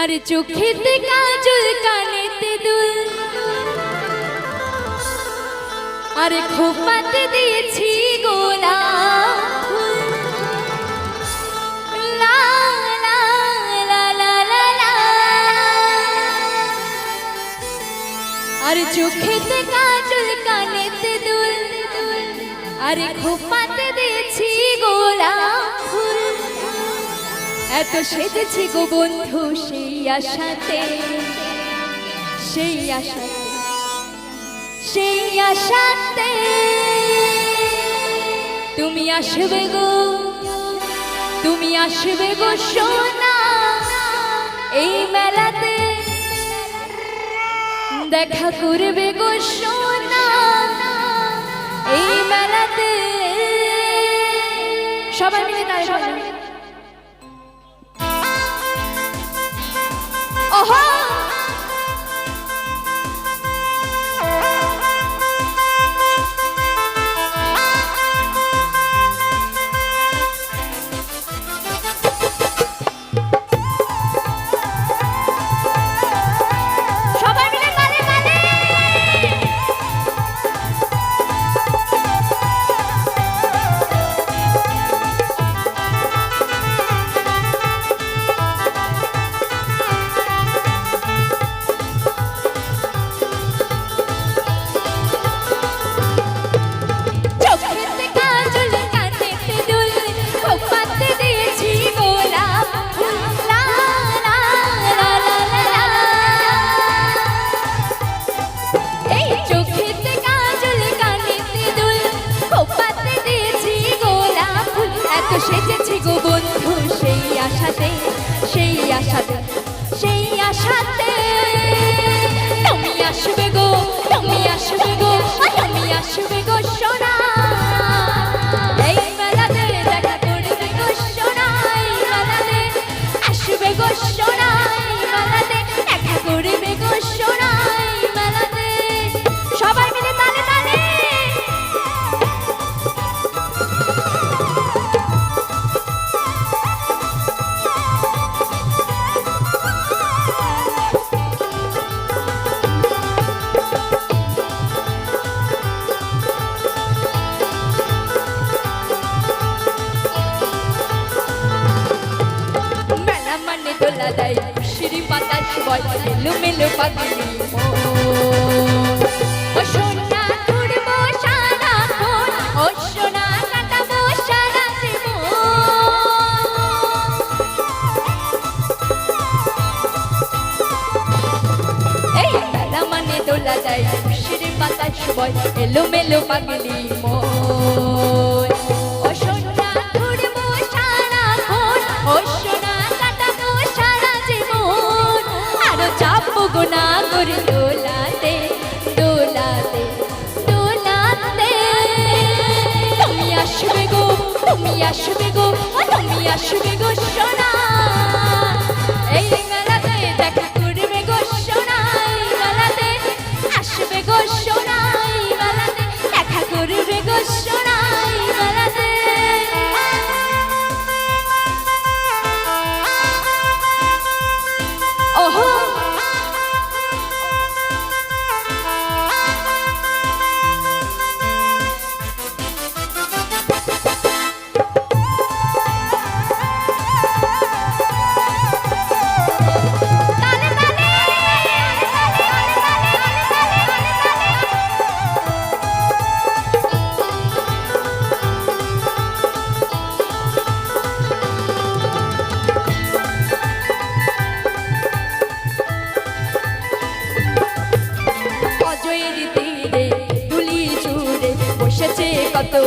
আর চোখেতে কাজল, কানেতে দুল। আর খোপাতে দিয়েছি গোলা আর চোখেতে কাজল, কানেতে দুল। আর খোপাতে দিয়েছি গোলা ফুল। এত সেজেছি গো বন্ধু সেই আশাতে সেই আশাতে সেই আশাতে। তুমি আসবে গো, তুমি আসবে গো সোনা, এই মেলাতে। দেখা করবে গো সোনা, এই মেলাতে। সবাই মিলে তাই আশাতে সেই আশাতে। তুমি আসবে গো তুমি আসবে গো তুমি আসবে কয় এলোমেলো পাগলি দোলা যায় খুশির পাতা সবাই এলোমেলো পাগলি মন তুমি আসবে গো তুমি আসবে গো সোনা। এই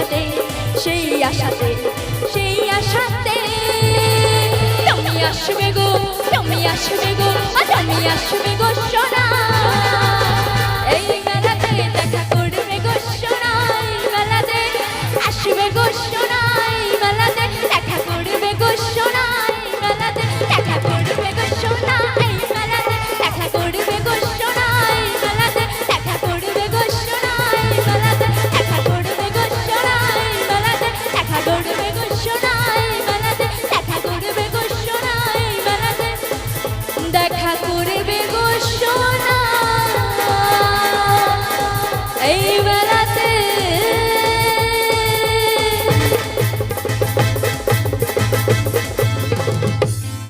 আশাতে, সেই আশাতে সেই আশাতে। তুমি আসবে গো, তুমি আসবে গো, তুমি আসবে গো সোনা। এই গানাতে দেখা